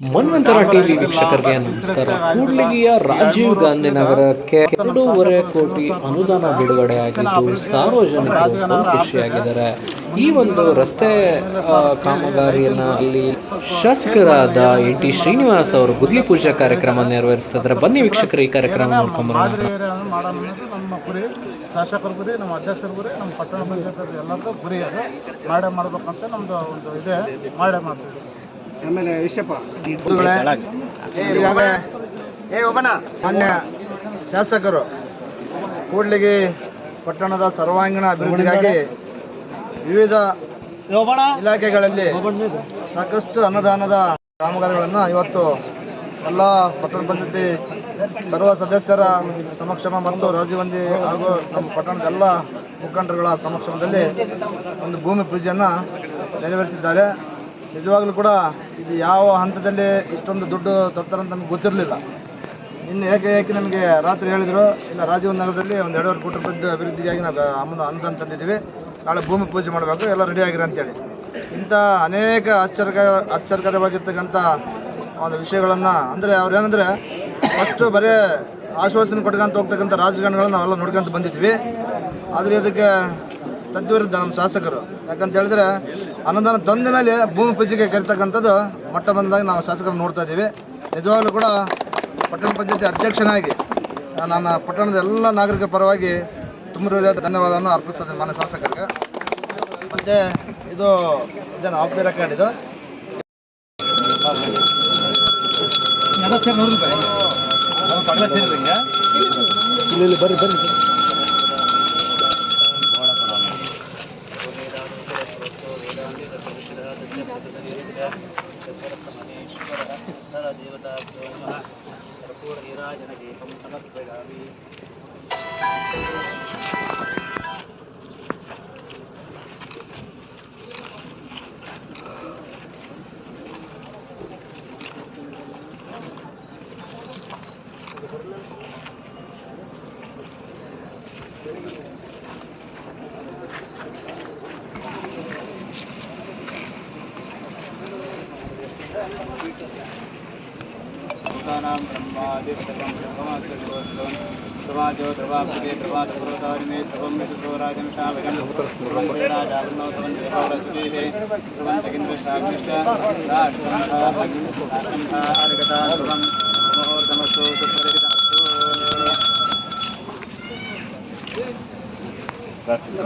ಮನ್ವಂತರ TV ವೀಕ್ಷಕರಿಗೆ ನಮಸ್ಕಾರ. ಕೂಡ್ಲಿಗಿಯ ರಾಜೀವ್ ಗಾಂಧಿ ನಗರಕ್ಕೆ ಎರಡೂವರೆ ಕೋಟಿ ಅನುದಾನ ಬಿಡುಗಡೆ ಆಗಿದ್ದು ಸಾರ್ವಜನಿಕರು ಖುಷಿಯಾಗಿದ್ದಾರೆ. ಈ ಒಂದು ರಸ್ತೆ ಕಾಮಗಾರಿಯನ್ನು ಅಲ್ಲಿ ಶಾಸಕರಾದ ಎನ್ ಟಿ ಶ್ರೀನಿವಾಸ್ ಅವರು ಗುದ್ಲಿ ಪೂಜಾ ಕಾರ್ಯಕ್ರಮ ನೆರವೇರಿಸ್ತಿದ್ದಾರೆ. ಬನ್ನಿ ವೀಕ್ಷಕರು ಈ ಕಾರ್ಯಕ್ರಮ ನೋಡ್ಕೊಂಬರೋಣ ನಮ್ಮ ಗುರಿ ಶಾಸಕರ ಗುರಿ ನಮ್ಮ ಅಧ್ಯಕ್ಷರ ಗುರಿ ನಮ್ಮ ಪಟ್ಟಣ ಪಂಚಾಯತ್ ಎಲ್ಲರದ್ದು ಗುರಿ ಅದು. ಮಾಡೇ ಮಾಡ್ಬೇಕಂತ ಒಂದು ಇದೆ. ಮಾಡೇ ಮಾಡ್ತೀವಿ. ಆಮೇಲೆ ಮಾನ್ಯ ಶಾಸಕರು ಕೂಡ್ಲಿಗಿ ಪಟ್ಟಣದ ಸರ್ವಾಂಗೀಣ ಅಭಿವೃದ್ಧಿಗಾಗಿ ವಿವಿಧ ಇಲಾಖೆಗಳಲ್ಲಿ ಸಾಕಷ್ಟು ಅನುದಾನದ ಕಾಮಗಾರಿಗಳನ್ನು ಇವತ್ತು ಎಲ್ಲ ಪಟ್ಟಣ ಪಂಚಾಯತಿ ಸರ್ವ ಸದಸ್ಯರ ಸಮಕ್ಷಮ ಮತ್ತು ರಾಜೀವಂದಿ ಹಾಗೂ ನಮ್ಮ ಪಟ್ಟಣದ ಎಲ್ಲ ಮುಖಂಡರುಗಳ ಸಮಕ್ಷಮದಲ್ಲಿ ಒಂದು ಭೂಮಿ ಪೂಜೆಯನ್ನು ನೆರವೇರಿಸಿದ್ದಾರೆ. ನಿಜವಾಗ್ಲೂ ಕೂಡ ಇದು ಯಾವ ಹಂತದಲ್ಲಿ ಇಷ್ಟೊಂದು ದುಡ್ಡು ಅಂತ ನಮ್ಗೆ ಗೊತ್ತಿರಲಿಲ್ಲ. ಇನ್ನು ಏಕೆ ಏಕೆ ನಮಗೆ ರಾತ್ರಿ ಹೇಳಿದರು ಇಲ್ಲ ರಾಜೀವ್ ನಗರದಲ್ಲಿ ಒಂದು ಎರಡೂವರೆ ಕೋಟಿ ರೂಪಾಯಿದ್ದು ಅಭಿವೃದ್ಧಿಗಾಗಿ ನಾವು ಅಮ್ಮನ ಅನುದಾನ ತಂದಿದ್ದೀವಿ. ನಾಳೆ ಭೂಮಿ ಪೂಜೆ ಮಾಡಬೇಕು, ಎಲ್ಲ ರೆಡಿ ಆಗಿರ ಅಂತೇಳಿ. ಇಂಥ ಅನೇಕ ಆಶ್ಚರ್ಯ ಆಶ್ಚರ್ಯಕರವಾಗಿರ್ತಕ್ಕಂಥ ಒಂದು ವಿಷಯಗಳನ್ನು, ಅಂದರೆ ಏನಂದರೆ ಫಸ್ಟು ಬರೀ ಆಶ್ವಾಸನೆ ಕೊಟ್ಕೊಂತ ಹೋಗ್ತಕ್ಕಂಥ ರಾಜಕಾರಣಿಗಳನ್ನ ನಾವೆಲ್ಲ ನೋಡ್ಕೊಂತ ಬಂದಿದ್ವಿ ಆದರೆ ಇದಕ್ಕೆ ತದ್ವಿರುದ್ಧ ನಮ್ಮ ಶಾಸಕರು. ಯಾಕಂತ ಹೇಳಿದ್ರೆ ಅನುದಾನ ತಂದ ಮೇಲೆ ಭೂಮಿ ಪೂಜೆಗೆ ಕರಿತಕ್ಕಂಥದ್ದು ಮೊಟ್ಟ ಬಂದಾಗ ನಾವು ಶಾಸಕರು ನೋಡ್ತಾ ಇದ್ದೀವಿ. ನಿಜವಾಗ್ಲೂ ಕೂಡ ಪಟ್ಟಣ ಪಂಚಾಯತಿ ಅಧ್ಯಕ್ಷನಾಗಿ ನನ್ನ ಪಟ್ಟಣದ ಎಲ್ಲ ನಾಗರಿಕರ ಪರವಾಗಿ ತುಂಬ ಧನ್ಯವಾದವನ್ನು ಅರ್ಪಿಸ್ತದೆ ಮಾನ್ಯ ಶಾಸಕರಿಗೆ. ಮತ್ತು ಇದು ಜನ ಆಫ್ ದಿ ರೆಕಾರ್ಡ್ ಇದು? ಇಲ್ಲಿ ಬರ್ರಿ ಬರ್ರಿ वगैरह जेनाकि कमीशनर वगैरह भी Thank you. देवतानां ब्रह्मादिसर्वं ब्रह्मवासर्वोत्तमं ध्रुवाजो ध्रुवापदे ध्रुवाधुरोधारिणे ध्रुवं विशुभोराजमिषाभगं राजावृणोधवन्देहे ध्रुवन्तकिन्दुष्टाग्निष्टाष्टम्भागता ध्रुवं मुहूर्तमस्तु सुपरितमस्तु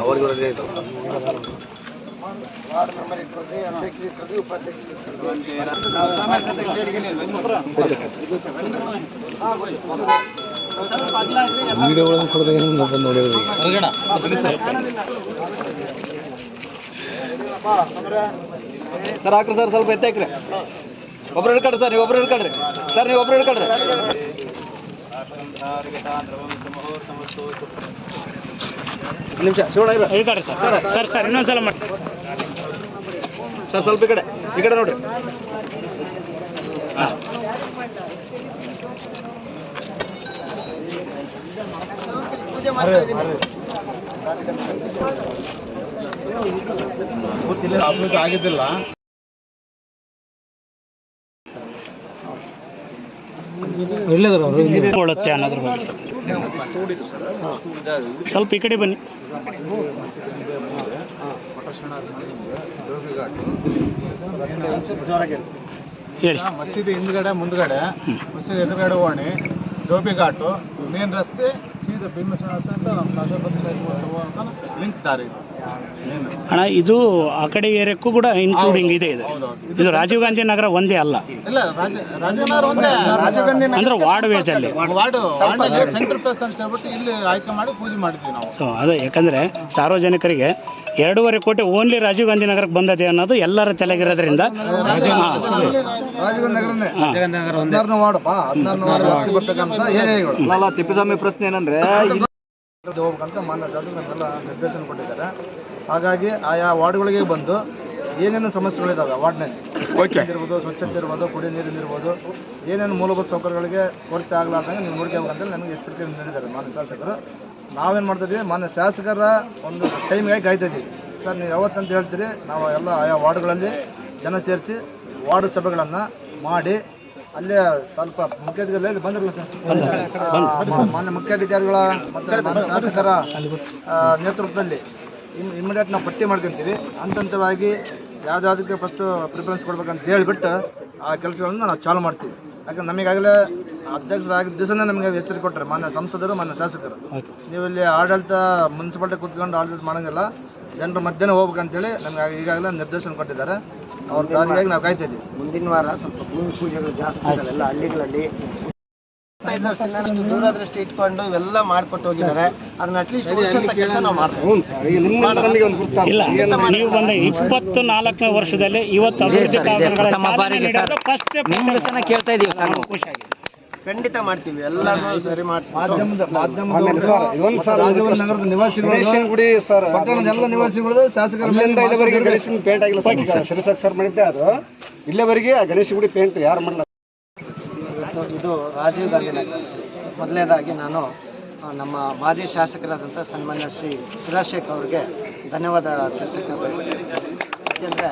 और ವಾರ್ಡ್ ಮೆಂಬರ್ ಇಟ್ಕೊಳ್ರಿ ಅಧ್ಯಕ್ಷರು ಇಟ್ಕೊಳ್ರಿ ಉಪಾಧ್ಯಕ್ಷರು ಇಟ್ಕೊಳ್ರಿ ಸರ್, ಹಾಕ್ರಿ ಸರ್, ಸ್ವಲ್ಪ ಎತ್ತಾಕ್ರಿ ಒಬ್ರು ಹಿಡ್ಕೊಳ್ರಿ ಸರ್, ನೀವು ಒಬ್ರು ಹಿಡ್ಕೊಳ್ರಿ. ಸರ್, ನೀವು ಒಬ್ರು ಹಿಡ್ಕೊಳ್ರಿ. ಒಂದು ನಿಮಿಷ ಶಿವಣ್ಣ ಇರು ಸರ್ ಸರ್ ಸರ್ ಇನ್ನೊಂದ್ಸಲ ಮಾಡಿ ಸರ್ ಸ್ವಲ್ಪ ಈ ಕಡೆ ಈ ಕಡೆ ನೋಡ್ರಿ ಆಗಿದ್ದಿಲ್ಲ ಕೊಳ್ಳುತ್ತೆ ಅನ್ನೋದ್ರ ಬಗ್ಗೆ. ಸ್ವಲ್ಪ ಈ ಕಡೆ ಬನ್ನಿ. ಹೇಳಿ. ಮಸೀದಿ ಹಿಂದ್ಗಡೆ ಮುಂದ್ಗಡೆ ಮಸೀದಿ ಎದುರುಗಡೆ ಓಣಿ ಡೋಬಿ ಘಾಟು ಮೇನ್ ರಸ್ತೆ ಸೀದಾ ನಮ್ಮ ಶಾಸಕರ ಸೈಡ್ ಲಿಂಕ್ ಅಣ್ಣ ಇದು ಆ ಕಡೆ ಏರಿಯಾಕ್ಕೂ ಕೂಡ ಇನ್ಕ್ಲೂಡಿಂಗ್ ಇದೆ ಇದು. ಇದು ರಾಜೀವ್ ಗಾಂಧಿ ನಗರ ಒಂದೇ ಅಲ್ಲ. ಇಲ್ಲ ರಾಜ ರಾಜನಗರ ಒಂದೇ ರಾಜೀವ್ ಗಾಂಧಿ ಅಂದ್ರೆ ವಾರ್ಡ್ ವೇಜ್ ಅಲ್ಲಿ ವಾರ್ಡ್ ಸೆಂಟ್ರ್ ಪ್ಲೇಸ್ ಅಂತ ಹೇಳ್ಬಿಟ್ಟು ಇಲ್ಲಿ ಆಯ್ಕೆ ಮಾಡಿ ಪೂಜೆ ಮಾಡಿದ್ವಿ ನಾವು. ಸೊ ಅದೇ ಯಾಕಂದರೆ ಸಾರ್ವಜನಿಕರಿಗೆ ಎರಡೂವರೆ ಕೋಟಿ ಓನ್ಲಿ ರಾಜೀವ್ ಗಾಂಧಿ ನಗರಕ್ಕೆ ಬಂದದೆ ಅನ್ನೋದು ಎಲ್ಲರ ತಲೆಗಿರೋದ್ರಿಂದ. ತಿಪ್ಪಿಸ್ವಾಮಿ ಪ್ರಶ್ನೆ ಏನಂದ್ರೆ ಹೋಗ್ಬೇಕಂತ ಮಾನ್ಯ ಶಾಸಕರು ನಮಗೆಲ್ಲ ನಿರ್ದೇಶನ ಕೊಟ್ಟಿದ್ದಾರೆ. ಹಾಗಾಗಿ ಆಯಾ ವಾರ್ಡ್ಗಳಿಗೆ ಬಂದು ಏನೇನು ಸಮಸ್ಯೆಗಳಿದ್ದಾವೆ ವಾರ್ಡ್ನಲ್ಲಿ? ಇರ್ಬೋದು ಸ್ವಚ್ಛತೆ ಇರ್ಬೋದು ಕುಡಿ ನೀರಿನ ಇರ್ಬೋದು ಏನೇನು ಮೂಲಭೂತ ಸೌಕರ್ಯಗಳಿಗೆ ಕೊರತೆ ಆಗಲಾರ್ದಂಗೆ ನೀವು ನೋಡ್ಕೋಬೇಕಂತೇಳಿ ನಮಗೆ ಎಚ್ಚರಿಕೆ ನೀಡಿದ್ದಾರೆ ಮಾನ್ಯ ಶಾಸಕರು. ನಾವೇನು ಮಾಡ್ತಿದ್ವಿ ಮಾನ್ಯ ಶಾಸಕರ ಒಂದು ಟೈಮ್ಗೆ ಕಾಯ್ತಾ ಇದ್ದೀವಿ ಸರ್ ನೀವು ಯಾವತ್ತಂತ ಹೇಳ್ತೀರಿ? ನಾವು ಎಲ್ಲ ಆಯಾ ವಾರ್ಡ್ಗಳಲ್ಲಿ ಜನ ಸೇರಿಸಿ ವಾರ್ಡ್ ಸಭೆಗಳನ್ನು ಮಾಡಿ ಅಲ್ಲೇ ಸ್ವಲ್ಪ ಮುಖ್ಯಾಧಿಕಾರಿಗಳಲ್ಲಿ ಬಂದಿರಲ್ಲ ಸರ್. ಮಾನ್ಯ ಮುಖ್ಯಾಧಿಕಾರಿಗಳ ಮತ್ತು ಮಾನ್ಯ ಶಾಸಕರ ನೇತೃತ್ವದಲ್ಲಿ ಇಮ್ ಇಮಿಡಿಯೇಟ್ ನಾವು ಪಟ್ಟಿ ಮಾಡ್ಕೊಂತೀವಿ. ಹಂತ ಹಂತವಾಗಿ ಯಾವ್ದಾವುದಕ್ಕೆ ಫಸ್ಟು ಪ್ರಿಫರೆನ್ಸ್ ಕೊಡ್ಬೇಕಂತ ಹೇಳಿಬಿಟ್ಟು ಆ ಕೆಲಸಗಳನ್ನು ನಾವು ಚಾಲು ಮಾಡ್ತೀವಿ. ಯಾಕಂದ್ರೆ ನಮಗಾಗಲೇ ಅಧ್ಯಕ್ಷರಾಗಿದ್ದ ದಿವಸನೇ ನಮಗೆ ಎಚ್ಚರಿಕೆ ಕೊಟ್ಟರೆ ಮಾನ್ಯ ಸಂಸದರು ಮಾನ್ಯ ಶಾಸಕರು. ನೀವು ಇಲ್ಲಿ ಆಡಳಿತ ಮುನ್ಸಿಪಾಲ್ಟಿ ಕೂತ್ಕೊಂಡು ಆಡಳಿತ ಮಾಡಂಗಿಲ್ಲ. ಜನರ ಮಧ್ಯಾಹ್ನ ಹೋಗ್ಬೇಕಂತೇಳಿ ನಮ್ಗೆ ಈಗಾಗಲೇ ನಿರ್ದೇಶನ ಕೊಟ್ಟಿದ್ದಾರೆ. ಅವ್ರ ದಾರಿಯಾಗಿ ನಾವು ಕಾಯ್ತಾ ಇದ್ದೀವಿ. ಮುಂದಿನ ವಾರ ಸ್ವಲ್ಪ ಭೂಮಿ ಪೂಜೆಗಳು ಜಾಸ್ತಿ ಎಲ್ಲ ಹಳ್ಳಿಗಳಲ್ಲಿ. ದೂರದೃಷ್ಟಿ ಇಟ್ಕೊಂಡು ಇವೆಲ್ಲ ಮಾಡ್ಕೊಟ್ಟು ಹೋಗಿದ್ದಾರೆ. ಅದನ್ನ ಅಟ್ಲೀಸ್ಟ್ ಕೆಲಸ ನಾವು ಮಾಡ್ತೀವಿ. ಇಲ್ಲ ನೀವು ಬಂದ ಇಪ್ಪತ್ತು ನಾಲ್ಕನೇ ವರ್ಷದಲ್ಲಿ ಇವತ್ತು ಅಭಿವೃದ್ಧಿ first step ಕೇಳ್ತಾ ಇದೀವಿ ಖುಷಿಯಾಗಿದೆ ಖಂಡಿತ ಮಾಡ್ತೀವಿ ಎಲ್ಲಾನು ಸರಿ ಮಾಡ್ತೀವಿ ಮಾಧ್ಯಮದ ಮಾಧ್ಯಮದ ರಾಜವನ ನಗರದ ನಿವಾಸಿಗಳು ಗುಡಿ ಸರ್ ಪಟ್ಟಣದ ಎಲ್ಲ ನಿವಾಸಿಗಳು ಶಾಸಕರ ಇಲ್ಲಿವರೆಗೆ ಮಾತಾಡ್ತಾರೆ. ಪೇಂಟ್ ಆಗಿಲ್ಲ ಸರ್. ಶಿರಸಾಕ್ ಸರ್. ಮಾಡಿದ್ದೆ ಅದು. ಇಲ್ಲಿವರೆಗೆ ಆ ಗಣೇಶ ಗುಡಿ ಪೇಂಟ್ ಯಾರು ಮಾಡಲ್ಲ ಇವತ್ತು ಇದು ರಾಜೀವ್ ಗಾಂಧಿ ನಗರ. ಮೊದಲನೇದಾಗಿ ನಾನು ನಮ್ಮ ಮಾಜಿ ಶಾಸಕರಾದಂಥ ಸನ್ಮಾನ್ಯ ಶ್ರೀ ಸುರಾಶೇಖ್ ಅವ್ರಿಗೆ ಧನ್ಯವಾದ ತಿಳಿಸಕ್ಕೆ ಬಯಸ್ತೀನಿ. ಯಾಕೆಂದರೆ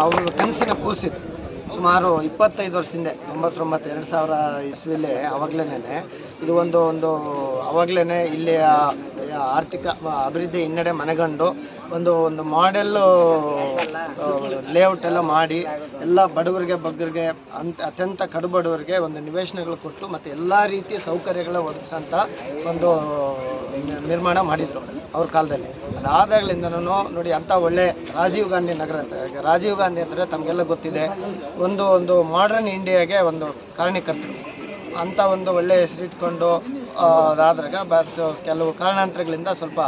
ಅವರು ಕನಸಿನ ಕೂಸಿದ್ದು ಸುಮಾರು ಇಪ್ಪತ್ತೈದು ವರ್ಷದಿಂದ, ತೊಂಬತ್ತೊಂಬತ್ತು, ಎರಡು ಸಾವಿರ ಇಸ್ವಿಲಿ ಅವಾಗಲೇ ಇದು ಒಂದು ಒಂದು ಆವಾಗಲೇ ಇಲ್ಲಿಯ ಆರ್ಥಿಕ ಅಭಿವೃದ್ಧಿ ಹಿನ್ನಡೆ ಮನೆಗಂಡು ಒಂದು ಒಂದು ಮಾಡೆಲ್ಲು ಲೇಔಟ್ ಎಲ್ಲ ಮಾಡಿ ಎಲ್ಲ ಬಡವರಿಗೆ, ಬಗ್ಗರಿಗೆ ಅಂತ ಅತ್ಯಂತ ಕಡು ಬಡವರಿಗೆ ಒಂದು ನಿವೇಶನಗಳು ಕೊಟ್ಟು ಮತ್ತು ಎಲ್ಲ ರೀತಿಯ ಸೌಕರ್ಯಗಳ ಒದಗಿಸಂತ ಒಂದು ನಿರ್ಮಾಣ ಮಾಡಿದರು ಅವ್ರ ಕಾಲದಲ್ಲಿ. ಅದಾದಾಗಲಿಂದನೂ ನೋಡಿ ಅಂಥ ಒಳ್ಳೆ ರಾಜೀವ್ ಗಾಂಧಿ ನಗರ ಅಂತ ರಾಜೀವ್ ಗಾಂಧಿ ಅಂದರೆ ತಮಗೆಲ್ಲ ಗೊತ್ತಿದೆ. ಒಂದು ಒಂದು ಮಾಡರ್ನ್ ಇಂಡಿಯಾಗೆ ಒಂದು ಕಾರಣೀಕರ್ತರು ಅಂಥ ಒಂದು ಒಳ್ಳೆಯ ಹೆಸರಿಟ್ಕೊಂಡು ಅದಾದಾಗ ಬಟ್ ಕೆಲವು ಕಾರಣಾಂತರಗಳಿಂದ ಸ್ವಲ್ಪ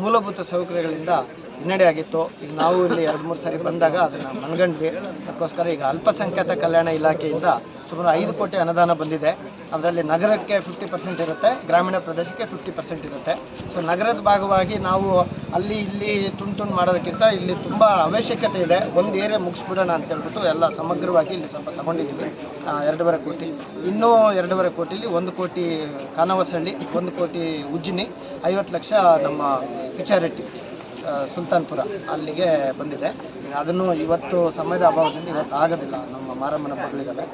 ಮೂಲಭೂತ ಸೌಕರ್ಯಗಳಿಂದ ಹಿನ್ನಡೆ ಆಗಿತ್ತು. ಈಗ ನಾವು ಇಲ್ಲಿ ಎರಡು ಮೂರು ಸಾರಿ ಬಂದಾಗ ಅದನ್ನು ಮನಗಂಡ್ವಿ. ಅದಕ್ಕೋಸ್ಕರ ಈಗ ಅಲ್ಪಸಂಖ್ಯಾತ ಕಲ್ಯಾಣ ಇಲಾಖೆಯಿಂದ ಸುಮಾರು ಐದು ಕೋಟಿ ಅನುದಾನ ಬಂದಿದೆ. ಅದರಲ್ಲಿ ನಗರಕ್ಕೆ ಫಿಫ್ಟಿ ಪರ್ಸೆಂಟ್ ಇರುತ್ತೆ ಗ್ರಾಮೀಣ ಪ್ರದೇಶಕ್ಕೆ ಫಿಫ್ಟಿ ಪರ್ಸೆಂಟ್ ಇರುತ್ತೆ. ಸೊ ನಗರದ ಭಾಗವಾಗಿ ನಾವು ಅಲ್ಲಿ ಇಲ್ಲಿ ತುಂಡು ತುಂಡು ಮಾಡೋದಕ್ಕಿಂತ ಇಲ್ಲಿ ತುಂಬ ಅವಶ್ಯಕತೆ ಇದೆ. ಒಂದು ಏರಿಯಾ ಮುಗಿಸ್ಬಿಡೋಣ ಅಂತ ಹೇಳ್ಬಿಟ್ಟು ಎಲ್ಲ ಸಮಗ್ರವಾಗಿ ಇಲ್ಲಿ ಸ್ವಲ್ಪ ತಗೊಂಡಿದ್ದೀವಿ ಎರಡೂವರೆ ಕೋಟಿ. ಇನ್ನೂ ಎರಡೂವರೆ ಕೋಟಿಲಿ ಒಂದು ಕೋಟಿ ಕಾನವಸಹಳ್ಳಿ ಒಂದು ಕೋಟಿ ಉಜ್ಜಿನಿ ಐವತ್ತು ಲಕ್ಷ ನಮ್ಮ ಕಿಚಾರೆಟ್ಟಿ ಆ, ಸುಲ್ತಾನ್ಪುರ ಅಲ್ಲಿಗೆ ಬಂದಿದೆ. ಅದನ್ನು ಇವತ್ತು ಸಮಯದ ಅಭಾವದಿಂದ ಇವತ್ತು ಆಗೋದಿಲ್ಲ. ನಮ್ಮ ಮಾರಮ್ಮನ ಬರಲಿದ್ದಾವೆ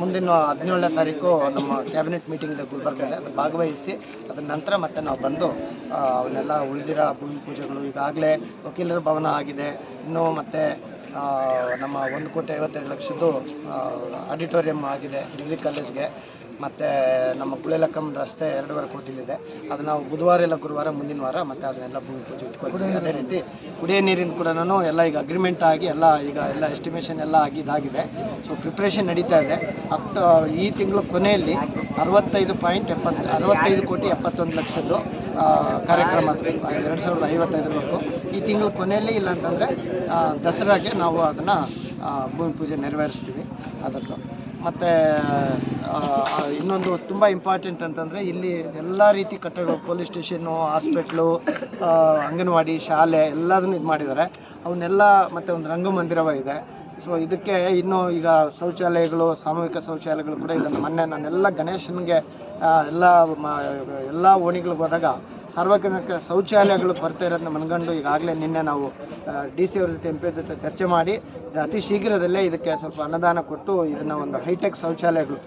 ಮುಂದಿನ ಹದಿನೇಳನೇ ತಾರೀಕು ನಮ್ಮ ಕ್ಯಾಬಿನೆಟ್ ಮೀಟಿಂಗ್ ಗುಲ್ಬರ್ಗಲ್ಲಿ ಅದು ಭಾಗವಹಿಸಿ, ಅದರ ನಂತರ ಮತ್ತೆ ನಾವು ಬಂದು ಅವನ್ನೆಲ್ಲ ಉಳಿದಿರೋ ಭೂಮಿ ಪೂಜೆಗಳು ಈಗಾಗಲೇ ವಕೀಲರ ಭವನ ಆಗಿದೆ. ಇನ್ನು ಮತ್ತೆ ನಮ್ಮ ಒಂದು ಕೋಟಿ ಐವತ್ತೆರಡು ಲಕ್ಷದ್ದು ಆಡಿಟೋರಿಯಂ ಆಗಿದೆ ಡಿಗ್ರಿ ಕಾಲೇಜ್ಗೆ. ಮತ್ತು ನಮ್ಮ ಕುಳೆಲಕ್ಕಂ ರಸ್ತೆ ಎರಡೂವರೆ ಕೋಟಿಲಿದೆ. ಅದು ನಾವು ಬುಧವಾರ ಇಲ್ಲ ಗುರುವಾರ ಮುಂದಿನ ವಾರ ಮತ್ತೆ ಅದನ್ನೆಲ್ಲ ಭೂಮಿ ಪೂಜೆ ಇಟ್ಕೊಳ್ತೀವಿ. ಅದೇ ರೀತಿ ಕುಡಿಯೋ ನೀರಿಂದ ಕೂಡ ನಾನು ಎಲ್ಲ ಈಗ ಅಗ್ರಿಮೆಂಟ್ ಆಗಿ ಎಲ್ಲ ಈಗ ಎಲ್ಲ ಎಸ್ಟಿಮೇಷನ್ ಎಲ್ಲ ಆಗಿ ಇದಾಗಿದೆ. ಸೊ ಪ್ರಿಪ್ರೇಷನ್ ನಡೀತಾ ಇದೆ. ಅಕ್ಟೋ ಈ ತಿಂಗಳು ಕೊನೆಯಲ್ಲಿ ಅರವತ್ತೈದು ಪಾಯಿಂಟ್ ಎಪ್ಪತ್ತು ಅರವತ್ತೈದು ಕೋಟಿ ಎಪ್ಪತ್ತೊಂದು ಲಕ್ಷದ್ದು. ಕಾರ್ಯಕ್ರಮ ಎರಡು ಸಾವಿರದ ಐವತ್ತೈದರವರೆಗೂ. ಈ ತಿಂಗಳು ಕೊನೆಯಲ್ಲಿ ಇಲ್ಲ ಅಂತಂದರೆ ದಸರಾಗೆ ನಾವು ಅದನ್ನು ಭೂಮಿ ಪೂಜೆ ನೆರವೇರಿಸ್ತೀವಿ ಅದಕ್ಕೆ ಮತ್ತು ಇನ್ನೊಂದು ತುಂಬ ಇಂಪಾರ್ಟೆಂಟ್ ಅಂತಂದರೆ, ಇಲ್ಲಿ ಎಲ್ಲ ರೀತಿ ಕಟ್ಟಡಗಳು, ಪೊಲೀಸ್ ಸ್ಟೇಷನ್ನು, ಹಾಸ್ಪಿಟ್ಲು ಅಂಗನವಾಡಿ, ಶಾಲೆ ಎಲ್ಲದನ್ನು ಇದು ಮಾಡಿದ್ದಾರೆ. ಅವನ್ನೆಲ್ಲ ಮತ್ತು ಒಂದು ರಂಗಮಂದಿರವೇ ಇದೆ ಸೊ ಇದಕ್ಕೆ ಇನ್ನೂ ಈಗ ಶೌಚಾಲಯಗಳು, ಸಾಮೂಹಿಕ ಶೌಚಾಲಯಗಳು ಕೂಡ ಇದನ್ನು ಮೊನ್ನೆ ನಾನೆಲ್ಲ ಗಣೇಶನಿಗೆ ಎಲ್ಲ ಎಲ್ಲ ಓಣಿಗಳಿಗೆ ಹೋದಾಗ ಸಾರ್ವಜನಿಕ ಶೌಚಾಲಯಗಳು ಬರ್ತಾ ಇರೋದನ್ನ ಮನಗಂಡು ಈಗಾಗಲೇ ನಿನ್ನೆ ನಾವು ಡಿ ಸಿ ಅವ್ರ ಜೊತೆ ಎಂ ಪಿ ಜೊತೆ ಚರ್ಚೆ ಮಾಡಿ ಅತಿ ಶೀಘ್ರದಲ್ಲೇ ಇದಕ್ಕೆ ಸ್ವಲ್ಪ ಅನುದಾನ ಕೊಟ್ಟು ಇದನ್ನು ಒಂದು ಹೈಟೆಕ್ ಶೌಚಾಲಯಗಳು,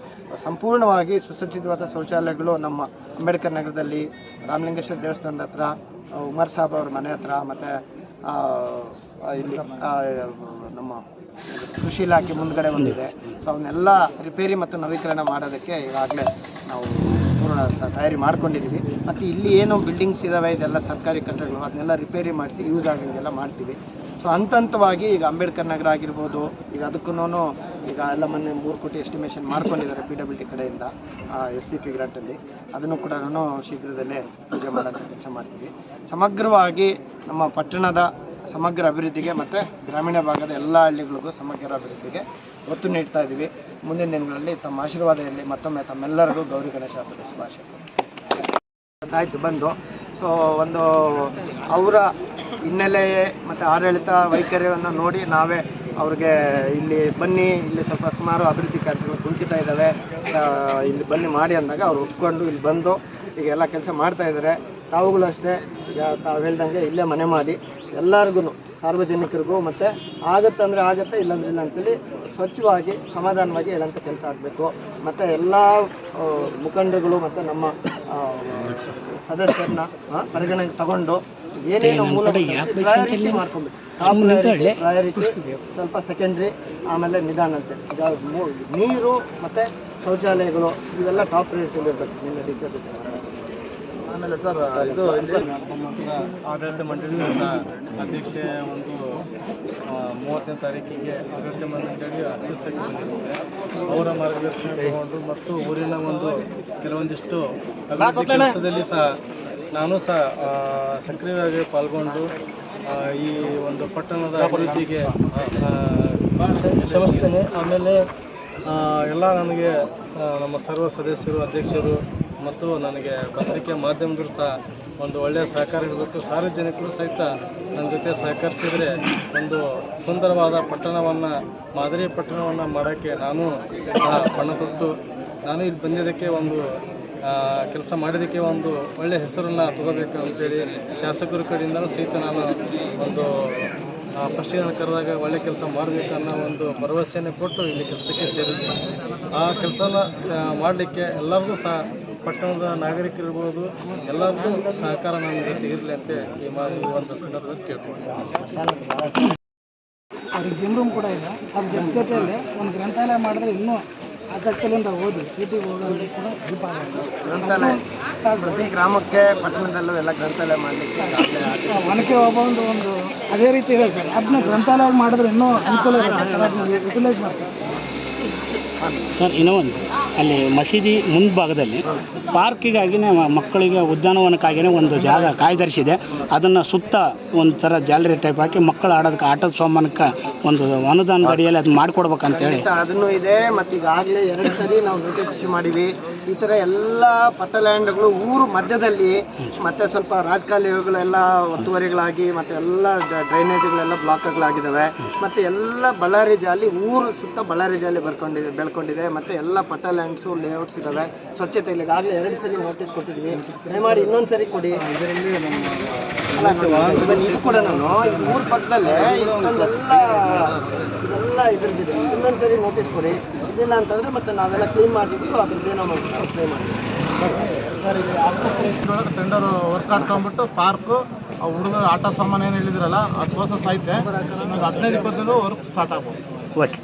ಸಂಪೂರ್ಣವಾಗಿ ಸುಸಜ್ಜಿತವಾದ ಶೌಚಾಲಯಗಳು ನಮ್ಮ ಅಂಬೇಡ್ಕರ್ ನಗರದಲ್ಲಿ, ರಾಮಲಿಂಗೇಶ್ವರ ದೇವಸ್ಥಾನದ ಹತ್ರ, ಉಮರ್ ಸಾಬ್ ಅವ್ರ ಮನೆ ಹತ್ರ, ಮತ್ತು ಇಲ್ಲಿ ನಮ್ಮ ಕೃಷಿ ಇಲಾಖೆ ಮುಂದ್ಗಡೆ ಬಂದಿದೆ. ಸೊ ಅವನ್ನೆಲ್ಲ ರಿಪೇರಿ ಮತ್ತು ನವೀಕರಣ ಮಾಡೋದಕ್ಕೆ ಈಗಾಗಲೇ ನಾವು ಪೂರ್ಣ ತಯಾರಿ ಮಾಡ್ಕೊಂಡಿದ್ದೀವಿ ಮತ್ತು ಇಲ್ಲಿ ಏನು ಬಿಲ್ಡಿಂಗ್ಸ್ ಇದ್ದಾವೆ ಇದೆಲ್ಲ ಸರ್ಕಾರಿ ಕಟ್ಟಡಗಳು, ಅದನ್ನೆಲ್ಲ ರಿಪೇರಿ ಮಾಡಿಸಿ ಯೂಸ್ ಆಗಂಗೆಲ್ಲ ಮಾಡ್ತೀವಿ. ಸೊ ಹಂತ ಹಂತವಾಗಿ ಈಗ ಅಂಬೇಡ್ಕರ್ ನಗರ ಆಗಿರ್ಬೋದು, ಈಗ ಅದಕ್ಕೂ ಈಗ ಎಲ್ಲ ಮೊನ್ನೆ ಮೂರು ಕೋಟಿ ಎಸ್ಟಿಮೇಷನ್ ಮಾಡ್ಕೊಂಡಿದ್ದಾರೆ ಪಿ ಡಬ್ಲ್ಯೂ ಡಿ ಕಡೆಯಿಂದ ಎಸ್ ಸಿ ಪಿ ಗ್ರಾಂಟಲ್ಲಿ ಅದನ್ನು ಕೂಡ ನಾನು ಶೀಘ್ರದಲ್ಲೇ ಪೂಜೆ ಮಾಡೋಕ್ಕೆ ಕೆಲಸ ಮಾಡ್ತೀವಿ. ಸಮಗ್ರವಾಗಿ ನಮ್ಮ ಪಟ್ಟಣದ ಸಮಗ್ರ ಅಭಿವೃದ್ಧಿಗೆ ಮತ್ತು ಗ್ರಾಮೀಣ ಭಾಗದ ಎಲ್ಲ ಹಳ್ಳಿಗಳಿಗೂ ಸಮಗ್ರ ಅಭಿವೃದ್ಧಿಗೆ ಒತ್ತು ನೀಡ್ತಾ ಇದ್ದೀವಿ. ಮುಂದಿನ ದಿನಗಳಲ್ಲಿ ತಮ್ಮ ಆಶೀರ್ವಾದದಲ್ಲಿ ಮತ್ತೊಮ್ಮೆ ತಮ್ಮೆಲ್ಲರಿಗೂ ಗೌರಿ ಗಣೇಶ ಹಬ್ಬದ ಶುಭಾಶಯ. ಬಂದು. ಸೊ ಒಂದು ಅವರ ಹಿನ್ನೆಲೆ ಮತ್ತು ಆಡಳಿತ ವೈಖರಿಯನ್ನು ನೋಡಿ ನಾವೇ ಅವ್ರಿಗೆ ಇಲ್ಲಿ ಬನ್ನಿ, ಇಲ್ಲಿ ಸ್ವಲ್ಪ ಸುಮಾರು ಅಭಿವೃದ್ಧಿ ಕಾರ್ಯಗಳು ಕುಂಠಿತ ಇದ್ದಾವೆ. ಇಲ್ಲಿ ಬನ್ನಿ ಮಾಡಿ ಅಂದಾಗ ಅವ್ರು ಒಪ್ಕೊಂಡು ಇಲ್ಲಿ ಬಂದು ಈಗ ಎಲ್ಲ ಕೆಲಸ ಮಾಡ್ತಾ ಇದ್ದಾರೆ. ತಾವುಗಳು ಅಷ್ಟೇ. ತಾವು ಹೇಳ್ದಂಗೆ ಇಲ್ಲೇ ಮನೆ ಮಾಡಿ ಎಲ್ಲರಿಗೂ ಸಾರ್ವಜನಿಕರಿಗೂ ಮತ್ತು ಆಗುತ್ತಂದ್ರೆ ಆಗುತ್ತೆ ಇಲ್ಲಾಂದ್ರೆ ಇಲ್ಲ ಅಂತೇಳಿ ಸ್ವಚ್ಛವಾಗಿ ಸಮಾಧಾನವಾಗಿ ಹೇಳೋಂಥ ಕೆಲಸ ಆಗಬೇಕು. ಮತ್ತು ಎಲ್ಲ ಮುಖಂಡರುಗಳು ಮತ್ತು ನಮ್ಮ ಸದಸ್ಯರನ್ನ ಪರಿಗಣನೆಗೆ ತಗೊಂಡು ಏನೇನು ಮೂಲ ಪ್ರಯಾರಿಟಿ ಮಾಡ್ಕೊಬೇಕು. ಪ್ರಯಾರಿಟಿ ಸ್ವಲ್ಪ ಸೆಕೆಂಡ್ರಿ ಆಮೇಲೆ ನಿಧಾನ ಅಂತೆ ನೀರು ಮತ್ತು ಶೌಚಾಲಯಗಳು ಇವೆಲ್ಲ ಟಾಪ್ ಪ್ರಯಾರಿಟಿಲಿ ಇರಬೇಕು ನಿನ್ನೆ ಡಿಸೈಡ್ ಆಮೇಲೆ ಸರ್ ಇದು ಆಡಳಿತ ಮಂಡಳಿ ಸಹ ಅಧ್ಯಕ್ಷೆ ಒಂದು ಮೂವತ್ತನೇ ತಾರೀಕಿಗೆ ಆಡಳಿತ ಮಂಡಳಿ ಅಸ್ತಿತ್ವಕ್ಕೆ ಬಂದಿರುತ್ತೆ. ಅವರ ಮಾರ್ಗದರ್ಶನ ತಗೊಂಡು ಮತ್ತು ಊರಿನ ಒಂದು ಕೆಲವೊಂದಿಷ್ಟು ಅಭಿವೃದ್ಧಿ ಕೆಲಸದಲ್ಲಿ ಸಹ ನಾನು ಸಹ ಸಕ್ರಿಯವಾಗಿ ಪಾಲ್ಗೊಂಡು ಈ ಒಂದು ಪಟ್ಟಣದ ಅಭಿವೃದ್ಧಿಗೆ ಶ್ರಮಿಸ್ತೇನೆ ಆಮೇಲೆ ಎಲ್ಲ ನನಗೆ ನಮ್ಮ ಸರ್ವ ಸದಸ್ಯರು ಅಧ್ಯಕ್ಷರು ಮತ್ತು ನನಗೆ ಪತ್ರಿಕೆ ಮಾಧ್ಯಮದವರು ಸಹ ಒಂದು ಒಳ್ಳೆಯ ಸಹಕಾರ ಇರಬೇಕು. ಸಾರ್ವಜನಿಕರು ಸಹಿತ ನನ್ನ ಜೊತೆ ಸಹಕರಿಸಿದರೆ ಒಂದು ಸುಂದರವಾದ ಪಟ್ಟಣವನ್ನು, ಮಾದರಿ ಪಟ್ಟಣವನ್ನು ಮಾಡೋಕ್ಕೆ ನಾನು ಪಣ ತೊಟ್ಟು ನಾನು ಇಲ್ಲಿ ಬಂದಿದ್ದಕ್ಕೆ ಒಂದು ಕೆಲಸ ಮಾಡಿದ್ದಕ್ಕೆ ಒಂದು ಒಳ್ಳೆಯ ಹೆಸರನ್ನು ತಗೋಬೇಕು ಅಂತೇಳಿ ಶಾಸಕರ ಕಡೆಯಿಂದಲೂ ಸಹಿತ ನಾನು ಒಂದು ಪಶ್ಚಿಮ ಕರೆದಾಗ ಒಳ್ಳೆ ಕೆಲಸ ಮಾಡಬೇಕು ಅನ್ನೋ ಒಂದು ಭರವಸೆಯನ್ನು ಕೊಟ್ಟು ಇಲ್ಲಿ ಕೆಲಸಕ್ಕೆ ಸೇರಿದ್ದೆ. ಆ ಕೆಲಸನ ಮಾಡಲಿಕ್ಕೆ ಎಲ್ಲರಿಗೂ ಸಹ ಪಟ್ಟಣದ ನಾಗರಿಕರಿರ್ಬೋದು ಎಲ್ಲರಿಗೂ ಸಹಕಾರ ನಮ್ಮ ಜೊತೆ ಇರಲಿ ಅಂತ ಈ ಮಾತು ಒಂದು ಸಂದರ್ಭದಲ್ಲಿ ಕೇಳ್ಕೊಂಡು ಅವ್ರಿಗೆ ಜಿಮ್ ರೂಮ್ ಕೂಡ ಇದೆ ಅದ್ರ ಜೊತೆ ಜೊತೆಯಲ್ಲಿ ಒಂದು ಗ್ರಂಥಾಲಯ ಮಾಡಿದ್ರೆ ಇನ್ನೂ ಆಸಕ್ತಿಯಿಂದ ಓದಿ ಸಿಟಿಗೆ ಹೋಗೋರಿಗೆ ಕೂಡ ಹೆಲ್ಪ್ ಆಗುತ್ತೆ. ಗ್ರಂಥಾಲಯ. ಪ್ರತಿ ಗ್ರಾಮಕ್ಕೆ ಪಟ್ಟಣದಲ್ಲೂ ಎಲ್ಲ ಗ್ರಂಥಾಲಯ ಮಾಡಲಿಕ್ಕೆ ಒನಕೆ ಒಬ್ಬೊಂದು ಒಂದು ಅದೇ ರೀತಿ ಇದೆ ಸರ್. ಅದನ್ನ ಗ್ರಂಥಾಲಯ ಮಾಡಿದ್ರೆ ಇನ್ನೂ ಅನುಕೂಲ ಇರುತ್ತೆ ಸರ್ ಅದನ್ನ ಯುಟಿಲೈಸ್ ಮಾಡ್ತಾರೆ. ಸರ್ ಇನ್ನೂ ಒಂದು. ಅಲ್ಲಿ ಮಸೀದಿ ಮುಂಭಾಗದಲ್ಲಿ ಪಾರ್ಕಿಗಾಗಿನೇ ಮಕ್ಕಳಿಗೆ ಉದ್ಯಾನವನಕ್ಕಾಗಿಯೇ ಒಂದು ಜಾಗ ಕಾಯ್ದಿರಿಸಿದೆ. ಅದನ್ನು ಸುತ್ತ ಒಂದು ಥರ ಜಾಲರಿ ಟೈಪ್ ಹಾಕಿ ಮಕ್ಕಳು ಆಡೋದಕ್ಕೆ ಆಟದ ಸಾಮಾನಕ್ಕೆ ಒಂದು ಅನುದಾನದ ಅಡಿಯಲ್ಲಿ ಅದು ಮಾಡಿಕೊಡ್ಬೇಕಂತೇಳಿ. ಹೇಳಿ ಅದನ್ನು ಇದೆ. ಮತ್ತು ಈಗಾಗಲೇ ಎರಡು ಸರಿ ನಾವು ನೋಟಿಸ್ ಈ ಥರ ಎಲ್ಲ ಪಟ್ಟಲ್ಯಾಂಡ್ಗಳು ಊರು ಮಧ್ಯದಲ್ಲಿ ಮತ್ತೆ ಸ್ವಲ್ಪ ರಾಜಕಾಲುವೆಗಳೆಲ್ಲ ಒತ್ತುವರಿಗಳಾಗಿ ಮತ್ತೆ ಎಲ್ಲ ಡ್ರೈನೇಜ್ಗಳೆಲ್ಲ ಬ್ಲಾಕ್ಗಳಾಗಿದ್ದಾವೆ ಮತ್ತು ಎಲ್ಲ ಬಳ್ಳಾರಿ ಜಾಲಿ ಊರು ಸುತ್ತ ಬಳ್ಳಾರಿ ಜಾಲಿ ಬರ್ಕೊಂಡಿದೆ ಬೆಳ್ಕೊಂಡಿದೆ. ಮತ್ತೆ ಎಲ್ಲ ಪಟ್ಟಲ್ಯಾಂಡ್ಸು ಲೇಔಟ್ಸ್ ಇದ್ದಾವೆ. ಸ್ವಚ್ಛತೆ ಇಲ್ಲ ಆಗಲೇ ಎರಡು ಸರಿ ನೋಟಿಸ್ ಕೊಟ್ಟಿದ್ವಿ. ಮಾಡಿ ಇನ್ನೊಂದು ಸರಿ ಕೊಡಿ. ಇದರಲ್ಲಿ ಇದು ಕೂಡ ನಾನು ಊರು ಪಕ್ಕದಲ್ಲೇ ಇಷ್ಟೊಂದೆಲ್ಲ ಇದೆಲ್ಲ ಇದ್ರದ್ದಿದೆ. ಇನ್ನೊಂದು ಸರಿ ನೋಟಿಸ್ ಕೊಡಿ. ಇದಿಲ್ಲ ಅಂತಂದ್ರೆ ಮತ್ತೆ ನಾವೆಲ್ಲ ಕ್ಲೀನ್ ಮಾಡಿಸ್ಬಿಟ್ಟು ಅದ್ರದ್ದೇನೋ ಅಪ್ಲೈ ಮಾಡಿ ಸರ್ ಇಲ್ಲಿ ಆಸ್ಪತ್ರೆ ಒಳಗೆ ಟೆಂಡರ್ ವರ್ಕ್ ಆಡ್ಕೊಂಡ್ಬಿಟ್ಟು ಪಾರ್ಕು ಹುಡುಗರು ಆಟ ಸಾಮಾನು ಏನು ಹೇಳಿದ್ರಲ್ಲ ಅದು ಪ್ರೋಸೆಸ್ ಐತೆ ಹದಿನೈದು ಇಪ್ಪತ್ತು ವರ್ಕ್ ಸ್ಟಾರ್ಟ್ ಆಗ್ಬೋದು. ಓಕೆ